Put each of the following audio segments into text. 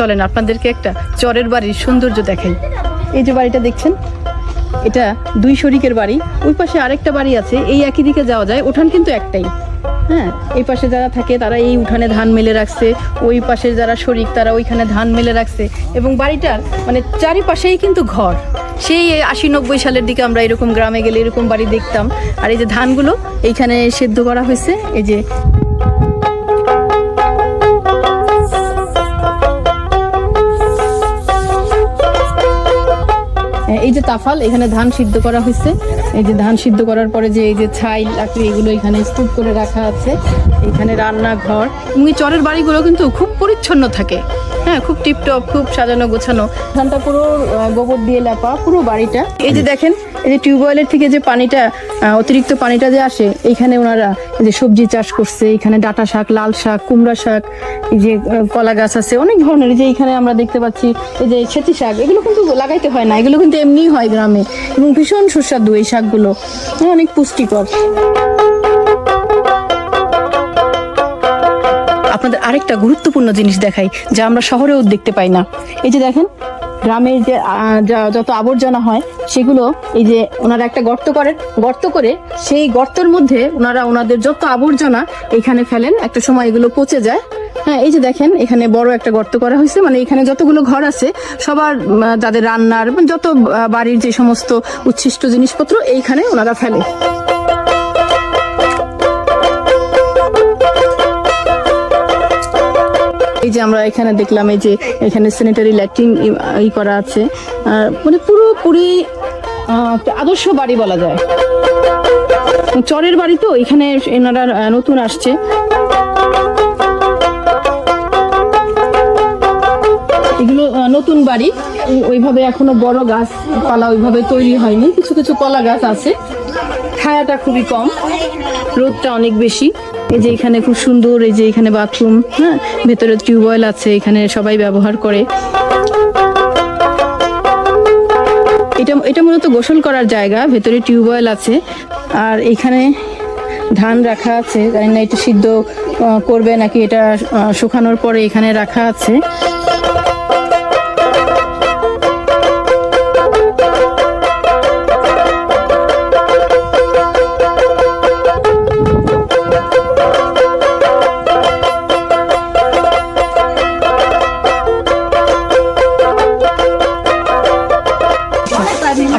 চলেন, আপনাদেরকে একটা চরের বাড়ির সৌন্দর্য দেখাই। এই যে বাড়িটা দেখছেন, এটা দুই শরিকের বাড়ি। ওই পাশে আরেকটা বাড়ি আছে, এই একই দিকে যাওয়া যায়, উঠান কিন্তু একটাই। হ্যাঁ এই পাশে যারা থাকে, তারা এই উঠানে ধান মেলে রাখছে, ওই পাশে যারা শরিক, তারা ওইখানে ধান মেলে রাখছে। এবং বাড়িটার মানে চারিপাশেই কিন্তু ঘর। সেই আশি নব্বই সালের দিকে আমরা এরকম গ্রামে গেলে এরকম বাড়ি দেখতাম। আর এই যে ধানগুলো, এইখানে সেদ্ধ করা হয়েছে, এই যে এই যে তাফাল, এখানে ধান সিদ্ধ করা হয়েছে। এই যে ধান সিদ্ধ করার পরে যে এই যে ছাই, লাকড়ি, এগুলো এখানে স্তূপ করে রাখা আছে। এখানে রান্নাঘর। এবং এই চরের বাড়িগুলো কিন্তু খুব পরিচ্ছন্ন থাকে। হ্যাঁ খুব টিপটপ খুব সাজানো গোছানো। ধানটা পুরো গোবর দিয়ে লেপা পুরো বাড়িটা। এই যে দেখেন এই যে টিউবওয়েলের থেকে যে পানিটা অতিরিক্ত পানিটা যে আসে এইখানে ওনারা এই যে সবজি চাষ করছে এখানে ডাটা শাক লাল শাক কুমড়া শাক এই যে কলা গাছ আছে অনেক ধরনের যে এখানে আমরা দেখতে পাচ্ছি এই যে সেতি শাক এগুলো কিন্তু লাগাইতে হয় না এগুলো কিন্তু এমনিই হয় গ্রামে এবং ভীষণ সুস্বাদু এই শাকগুলো হ্যাঁ, অনেক পুষ্টিকর। আপনাদের আরেকটা গুরুত্বপূর্ণ জিনিস দেখাই, যা আমরা শহরেও দেখতে পাই না। এই যে দেখেন গ্রামের যে যত আবর্জনা হয়, সেগুলো এই যে ওনারা একটা গর্ত করেন, গর্ত করে সেই গর্তের মধ্যে ওনারা ওনাদের যত আবর্জনা এখানে ফেলেন, একটা সময় এগুলো পচে যায়। হ্যাঁ এই যে দেখেন, এখানে বড় একটা গর্ত করা হয়েছে মানে এখানে যতগুলো ঘর আছে, সবার যাদের রান্নার মানে যত বাড়ির যে সমস্ত উচ্ছিষ্ট জিনিসপত্র, এইখানে ওনারা ফেলে এই যে আমরা এখানে দেখলাম এই যে এখানে স্যানিটারি ল্যাট্রিন ই করা আছে। মানে পুরোপুরি আদর্শ বাড়ি বলা যায়। চরের বাড়ি তো, এখানে এনারা নতুন আসছে। এগুলো নতুন বাড়ি। ওইভাবে এখনও বড় গাছ পালা ওইভাবে তৈরি হয়নি। কিছু কিছু কলা গাছ আছে। ছায়াটা খুবই কম। রোদটা অনেক বেশি। এই যে এখানে খুব সুন্দর, এই যে এখানে বাথরুম হ্যাঁ? ভেতরে টিউবওয়েল আছে, এখানে সবাই ব্যবহার করে। এটা এটা মূলত গোসল করার জায়গা, ভেতরে টিউবওয়েল আছে। আর এখানে ধান রাখা আছে, জানি না এটা সিদ্ধ করবে নাকি এটা শুকানোর পরে এখানে রাখা আছে।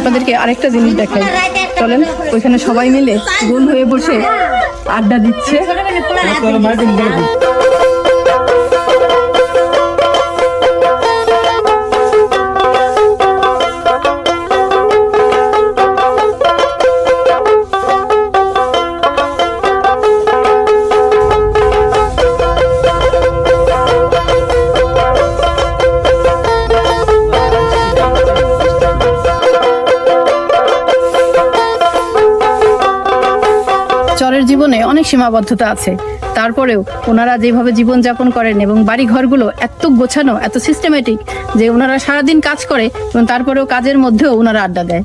আপনাদেরকে আরেকটা জিনিস দেখাই। চলেন ওইখানে সবাই মিলে গোল হয়ে বসে আড্ডা দিচ্ছে। চরের জীবনে অনেক সীমাবদ্ধতা আছে। তারপরেও ওনারা যেভাবে জীবনযাপন করেন এবং বাড়ি ঘরগুলো এত গোছানো, এত সিস্টেমেটিক যে ওনারা সারাদিন কাজ করে এবং তারপরেও কাজের মধ্যেও ওনারা আড্ডা দেয়।